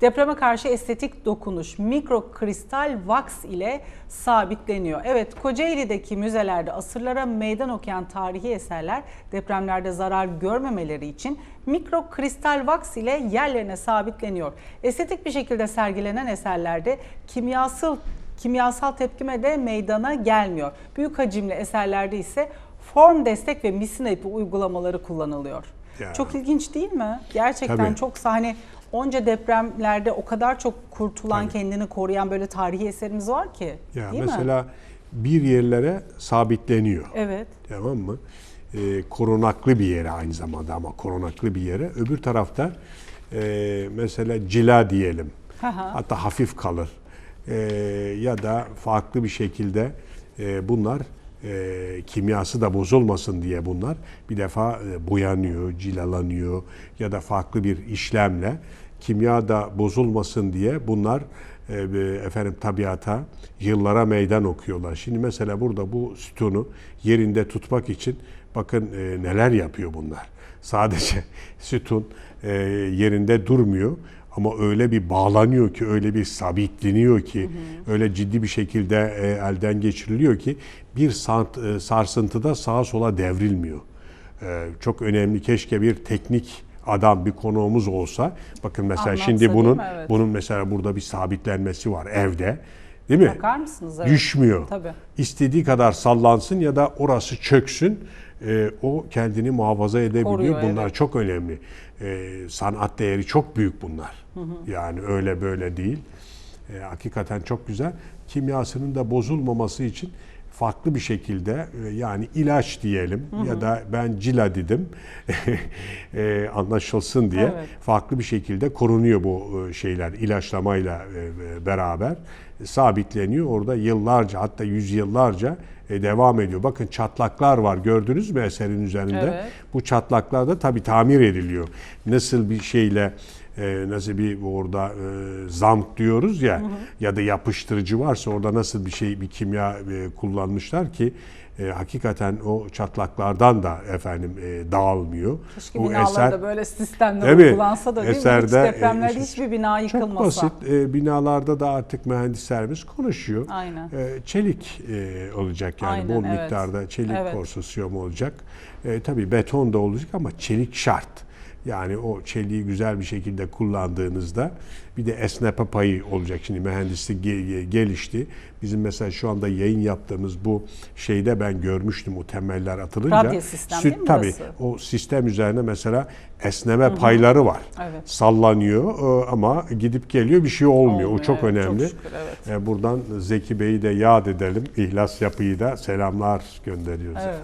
Depreme karşı estetik dokunuş mikro kristal wax ile sabitleniyor. Evet Kocaeli'deki müzelerde asırlara meydan okuyan tarihi eserler depremlerde zarar görmemeleri için mikro kristal wax ile yerlerine sabitleniyor. Estetik bir şekilde sergilenen eserlerde kimyasal kimyasal tepkime de meydana gelmiyor. Büyük hacimli eserlerde ise form destek ve misina ipi uygulamaları kullanılıyor. Ya. Çok ilginç değil mi? Gerçekten Tabii. çok sahne onca depremlerde o kadar çok kurtulan, Tabii. kendini koruyan böyle tarihi eserimiz var ki. Ya değil mi? mesela bir yerlere sabitleniyor. Evet. Tamam mı? Ee, korunaklı bir yere aynı zamanda ama korunaklı bir yere. Öbür tarafta e, mesela cila diyelim. Hı. Hatta hafif kalır. Ee, ya da farklı bir şekilde e, bunlar e, kimyası da bozulmasın diye bunlar bir defa e, boyanıyor, cilalanıyor ya da farklı bir işlemle kimya da bozulmasın diye bunlar e, efendim tabiata yıllara meydan okuyorlar. Şimdi mesela burada bu sütunu yerinde tutmak için bakın e, neler yapıyor bunlar. Sadece sütun e, yerinde durmuyor ama öyle bir bağlanıyor ki, öyle bir sabitleniyor ki, öyle ciddi bir şekilde e, elden geçiriliyor ki bir sant, e, sarsıntıda sağa sola devrilmiyor. E, çok önemli. Keşke bir teknik adam, bir konuğumuz olsa. Bakın mesela Anlatsa şimdi bunun? Evet. bunun mesela burada bir sabitlenmesi var evde. Değil mi? Bakar mısınız? Evet. Düşmüyor. Tabii. İstediği kadar sallansın ya da orası çöksün. E, o kendini muhafaza edebiliyor. Koruyor, bunlar evet. çok önemli. E, sanat değeri çok büyük bunlar. Yani öyle böyle değil. E, hakikaten çok güzel. Kimyasının da bozulmaması için farklı bir şekilde e, yani ilaç diyelim ya da ben cila dedim e, anlaşılsın diye Evet. farklı bir şekilde korunuyor bu e, şeyler ilaçlamayla beraber sabitleniyor. Orada yıllarca hatta yüzyıllarca devam ediyor. Bakın çatlaklar var gördünüz mü eserin üzerinde? Evet. Bu çatlaklar da tabii tamir ediliyor. Nasıl bir şeyle e, nasıl bir orada e, zamk diyoruz ya ya da yapıştırıcı varsa orada nasıl bir şey bir kimya e, kullanmışlar ki e, hakikaten o çatlaklardan da efendim e, dağılmıyor. Keşke Bu binalarda böyle sistemler Tabii, uygulansa da değil mi? Hiç eserde, depremlerde e, hiçbir bina yıkılmasa. Çok basit. E, binalarda da artık mühendislerimiz konuşuyor. Aynen. E, çelik e, olacak yani Aynen, bol evet. miktarda çelik Evet. konsorsiyum olacak. E, tabii beton da olacak ama çelik şart. Yani o çeliği güzel bir şekilde kullandığınızda bir de esnepe payı olacak. Şimdi mühendislik ge- gelişti. Bizim mesela şu anda yayın yaptığımız bu şeyde ben görmüştüm o temeller atılınca. Radyo sistem değil mi tabii burası? o sistem üzerine mesela esneme payları var. Evet. Sallanıyor e, ama gidip geliyor bir şey olmuyor. Olmuyor, o çok evet, çok önemli. şükür, evet. E, Buradan Zeki Bey'i de yad edelim. İhlas Yapı'yı da selamlar gönderiyoruz. Evet.